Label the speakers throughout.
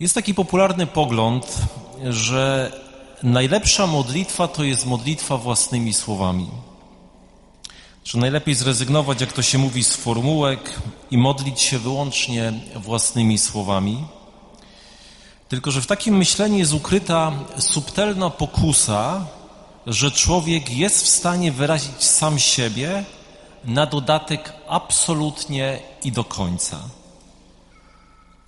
Speaker 1: Jest taki popularny pogląd, że najlepsza modlitwa to jest modlitwa własnymi słowami. Że najlepiej zrezygnować, jak to się mówi, z formułek i modlić się wyłącznie własnymi słowami. Tylko, że w takim myśleniu jest ukryta subtelna pokusa, że człowiek jest w stanie wyrazić sam siebie na dodatek absolutnie i do końca.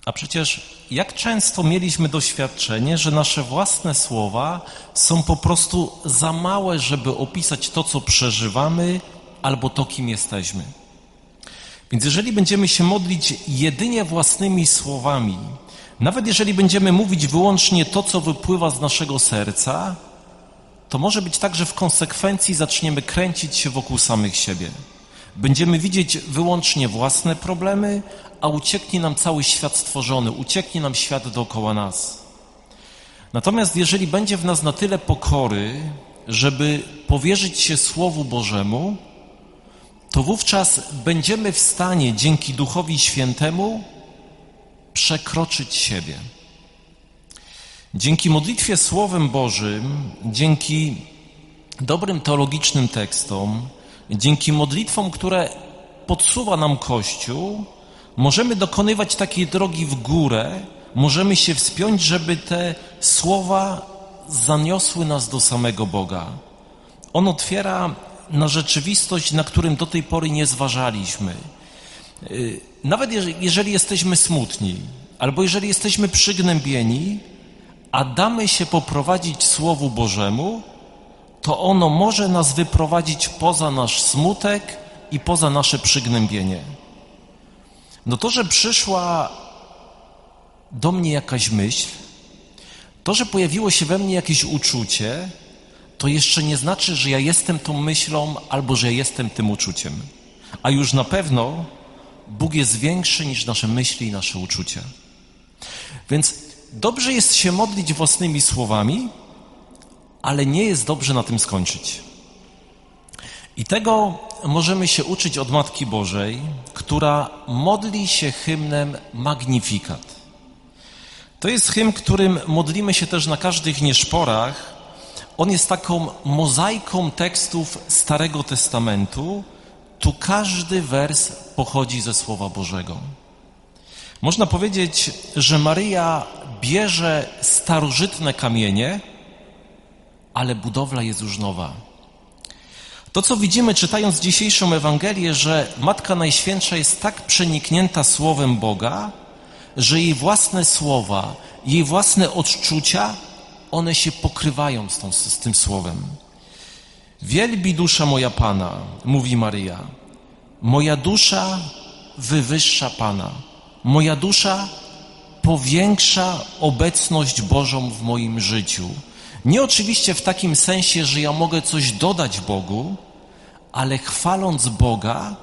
Speaker 1: A przecież jak często mieliśmy doświadczenie, że nasze własne słowa są po prostu za małe, żeby opisać to, co przeżywamy, albo to, kim jesteśmy. Więc jeżeli będziemy się modlić jedynie własnymi słowami, nawet jeżeli będziemy mówić wyłącznie to, co wypływa z naszego serca, to może być tak, że w konsekwencji zaczniemy kręcić się wokół samych siebie. Będziemy widzieć wyłącznie własne problemy, a ucieknie nam cały świat stworzony, ucieknie nam świat dookoła nas. Natomiast jeżeli będzie w nas na tyle pokory, żeby powierzyć się Słowu Bożemu, to wówczas będziemy w stanie dzięki Duchowi Świętemu przekroczyć siebie. Dzięki modlitwie Słowem Bożym, dzięki dobrym teologicznym tekstom, dzięki modlitwom, które podsuwa nam Kościół, możemy dokonywać takiej drogi w górę, możemy się wspiąć, żeby te słowa zaniosły nas do samego Boga. On otwiera na rzeczywistość, na którym do tej pory nie zważaliśmy. Y, nawet jeżeli jesteśmy smutni, albo jeżeli jesteśmy przygnębieni, a damy się poprowadzić Słowu Bożemu, to ono może nas wyprowadzić poza nasz smutek i poza nasze przygnębienie. No to, że przyszła do mnie jakaś myśl, to, że pojawiło się we mnie jakieś uczucie, to jeszcze nie znaczy, że ja jestem tą myślą albo że ja jestem tym uczuciem. A już na pewno Bóg jest większy niż nasze myśli i nasze uczucia. Więc dobrze jest się modlić własnymi słowami, ale nie jest dobrze na tym skończyć. I tego możemy się uczyć od Matki Bożej, która modli się hymnem Magnifikat. To jest hymn, którym modlimy się też na każdych nieszporach. On jest taką mozaiką tekstów Starego Testamentu. Tu każdy wers pochodzi ze Słowa Bożego. Można powiedzieć, że Maryja bierze starożytne kamienie, ale budowla jest już nowa. To, co widzimy czytając dzisiejszą Ewangelię, że Matka Najświętsza jest tak przeniknięta Słowem Boga, że jej własne słowa, jej własne odczucia, one się pokrywają z, tą, z tym Słowem. Wielbi dusza moja Pana, mówi Maryja. Moja dusza wywyższa Pana. Moja dusza powiększa obecność Bożą w moim życiu. Nie oczywiście w takim sensie, że ja mogę coś dodać Bogu, ale chwaląc Boga,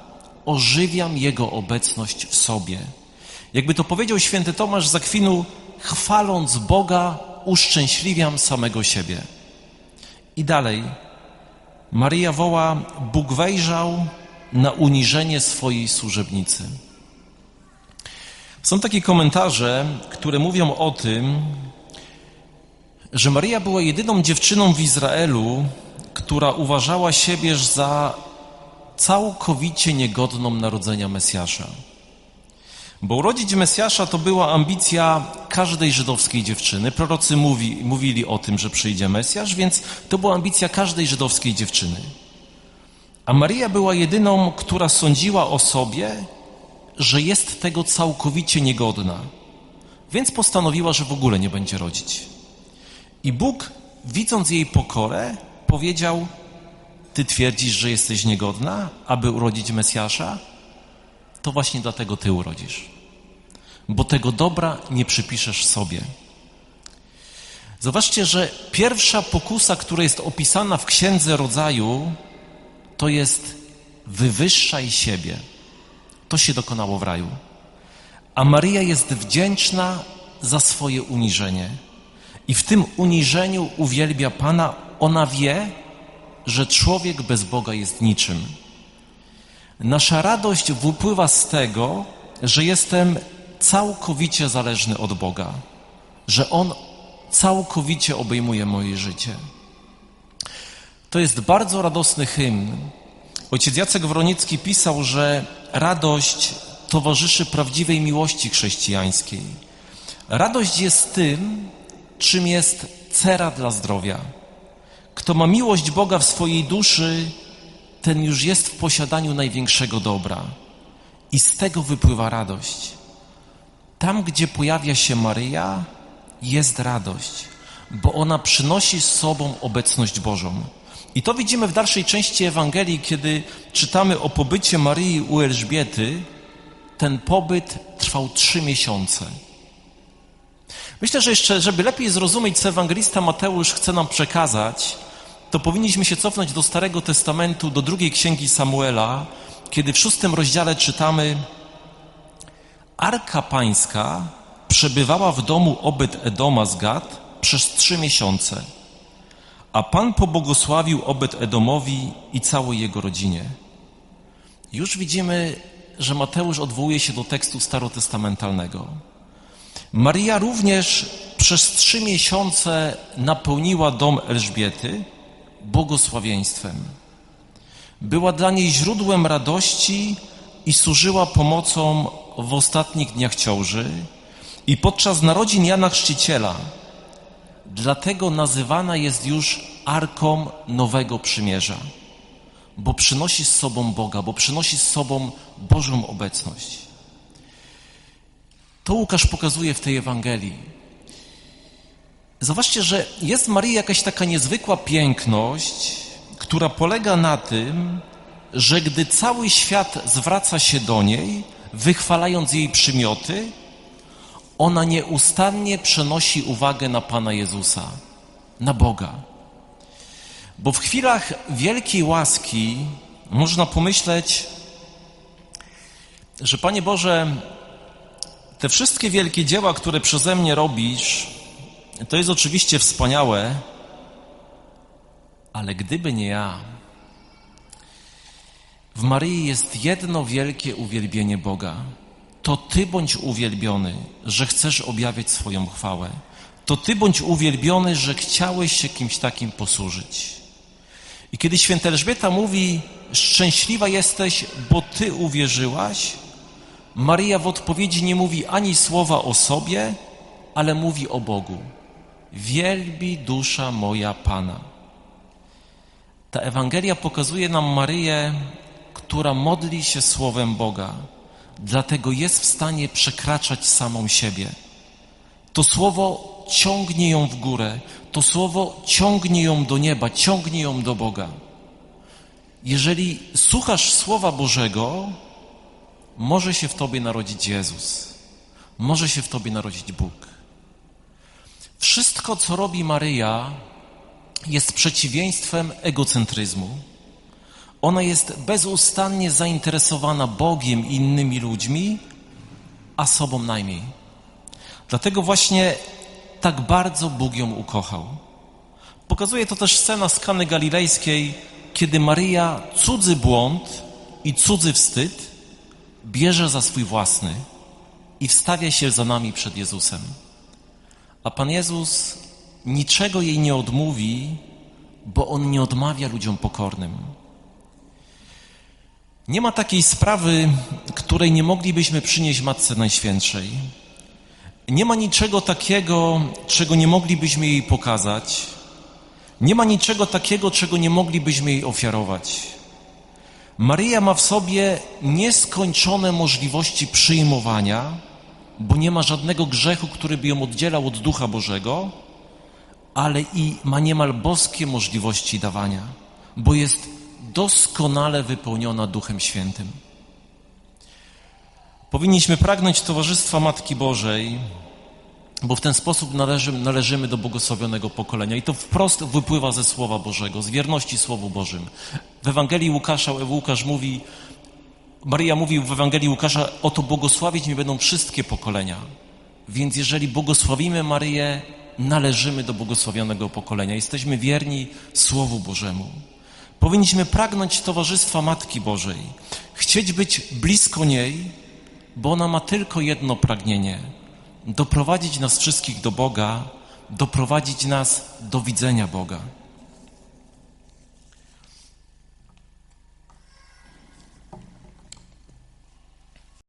Speaker 1: ożywiam Jego obecność w sobie. Jakby to powiedział święty Tomasz Zakwinu, chwaląc Boga, uszczęśliwiam samego siebie. I dalej, Maria woła, Bóg wejrzał na uniżenie swojej służebnicy. Są takie komentarze, które mówią o tym, że Maria była jedyną dziewczyną w Izraelu, która uważała siebie za całkowicie niegodną narodzenia Mesjasza. Bo urodzić Mesjasza to była ambicja każdej żydowskiej dziewczyny. Prorocy mówi, mówili o tym, że przyjdzie Mesjasz, więc to była ambicja każdej żydowskiej dziewczyny. A Maria była jedyną, która sądziła o sobie, że jest tego całkowicie niegodna. Więc postanowiła, że w ogóle nie będzie rodzić. I Bóg, widząc jej pokorę, powiedział: Ty twierdzisz, że jesteś niegodna, aby urodzić Mesjasza? To właśnie dlatego ty urodzisz. Bo tego dobra nie przypiszesz sobie. Zobaczcie, że pierwsza pokusa, która jest opisana w Księdze Rodzaju, to jest wywyższaj siebie. To się dokonało w raju. A Maria jest wdzięczna za swoje uniżenie. I w tym uniżeniu uwielbia Pana. Ona wie, że człowiek bez Boga jest niczym. Nasza radość wypływa z tego, że jestem całkowicie zależny od Boga. że On całkowicie obejmuje moje życie. To jest bardzo radosny hymn. Ojciec Jacek Wronicki pisał, że radość towarzyszy prawdziwej miłości chrześcijańskiej. Radość jest tym, czym jest cera dla zdrowia. Kto ma miłość Boga w swojej duszy, ten już jest w posiadaniu największego dobra. I z tego wypływa radość. Tam, gdzie pojawia się Maryja, jest radość, bo ona przynosi z sobą obecność Bożą. I to widzimy w dalszej części Ewangelii, kiedy czytamy o pobycie Maryi u Elżbiety. Ten pobyt trwał trzy miesiące. Myślę, że jeszcze, żeby lepiej zrozumieć, co ewangelista Mateusz chce nam przekazać, to powinniśmy się cofnąć do Starego Testamentu, do drugiej księgi Samuela, kiedy w szóstym rozdziale czytamy: Arka Pańska przebywała w domu Obed Edoma z Gad przez trzy miesiące, a Pan pobłogosławił Obed Edomowi i całej jego rodzinie. Już widzimy, że Mateusz odwołuje się do tekstu starotestamentalnego. Maria również przez trzy miesiące napełniła dom Elżbiety błogosławieństwem. Była dla niej źródłem radości i służyła pomocą w ostatnich dniach ciąży i podczas narodzin Jana Chrzciciela. Dlatego nazywana jest już Arką Nowego Przymierza, bo przynosi z sobą Boga, bo przynosi z sobą Bożą obecność. To Łukasz pokazuje w tej Ewangelii. Zobaczcie, że jest Marii jakaś taka niezwykła piękność, która polega na tym, że gdy cały świat zwraca się do niej, wychwalając jej przymioty, ona nieustannie przenosi uwagę na Pana Jezusa, na Boga. Bo w chwilach wielkiej łaski można pomyśleć, że Panie Boże, te wszystkie wielkie dzieła, które przeze mnie robisz, to jest oczywiście wspaniałe, ale gdyby nie ja, w Maryi jest jedno wielkie uwielbienie Boga. To Ty bądź uwielbiony, że chcesz objawiać swoją chwałę. To Ty bądź uwielbiony, że chciałeś się kimś takim posłużyć. I kiedy święta Elżbieta mówi, szczęśliwa jesteś, bo Ty uwierzyłaś, Maria w odpowiedzi nie mówi ani słowa o sobie, ale mówi o Bogu. Wielbi dusza moja Pana. Ta Ewangelia pokazuje nam Maryję, która modli się słowem Boga, dlatego jest w stanie przekraczać samą siebie. To słowo ciągnie ją w górę, to słowo ciągnie ją do nieba, ciągnie ją do Boga. Jeżeli słuchasz Słowa Bożego, może się w Tobie narodzić Jezus, może się w Tobie narodzić Bóg. Wszystko, co robi Maryja, jest przeciwieństwem egocentryzmu. Ona jest bezustannie zainteresowana Bogiem i innymi ludźmi, a sobą najmniej. Dlatego właśnie tak bardzo Bóg ją ukochał. Pokazuje to też scena z Kany Galilejskiej, kiedy Maryja cudzy błąd i cudzy wstyd bierze za swój własny i wstawia się za nami przed Jezusem. A Pan Jezus niczego jej nie odmówi, bo On nie odmawia ludziom pokornym. Nie ma takiej sprawy, której nie moglibyśmy przynieść Matce Najświętszej. Nie ma niczego takiego, czego nie moglibyśmy jej pokazać. Nie ma niczego takiego, czego nie moglibyśmy jej ofiarować. Maryja ma w sobie nieskończone możliwości przyjmowania, bo nie ma żadnego grzechu, który by ją oddzielał od Ducha Bożego, ale i ma niemal boskie możliwości dawania, bo jest doskonale wypełniona Duchem Świętym. Powinniśmy pragnąć towarzystwa Matki Bożej, bo w ten sposób należy, należymy do błogosławionego pokolenia. I to wprost wypływa ze Słowa Bożego, z wierności Słowu Bożym. W Ewangelii Łukasza, Łukasz mówi, Maryja mówi w Ewangelii Łukasza, oto błogosławić mi będą wszystkie pokolenia. Więc jeżeli błogosławimy Maryję, należymy do błogosławionego pokolenia. Jesteśmy wierni Słowu Bożemu. Powinniśmy pragnąć towarzystwa Matki Bożej, chcieć być blisko niej, bo ona ma tylko jedno pragnienie – doprowadzić nas wszystkich do Boga, doprowadzić nas do widzenia Boga.